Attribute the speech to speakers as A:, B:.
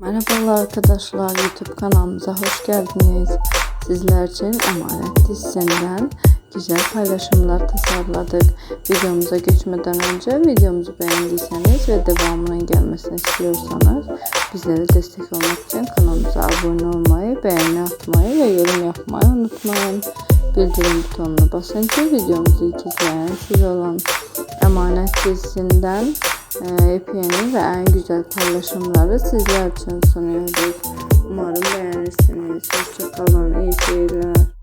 A: Merhabalar arkadaşlar YouTube kanalımıza hoş geldiniz. Sizler için Emanet dizisinden güzel paylaşımlar tasarladık. Videomuza geçmeden önce videomuzu beğendiyseniz ve devamının gelmesini istiyorsanız bizlere destek olmak için kanalımıza abone olmayı, beğeni atmayı ve yorum yapmayı unutmayın. Bildirim butonuna basın ki videomuzu ilk izleyen siz olun. Emanet dizisinden yepyeni ve en güzel paylaşımları sizler için sunuyoruz. Umarım beğenirsiniz. Hoşçakalın. İyi seyirler.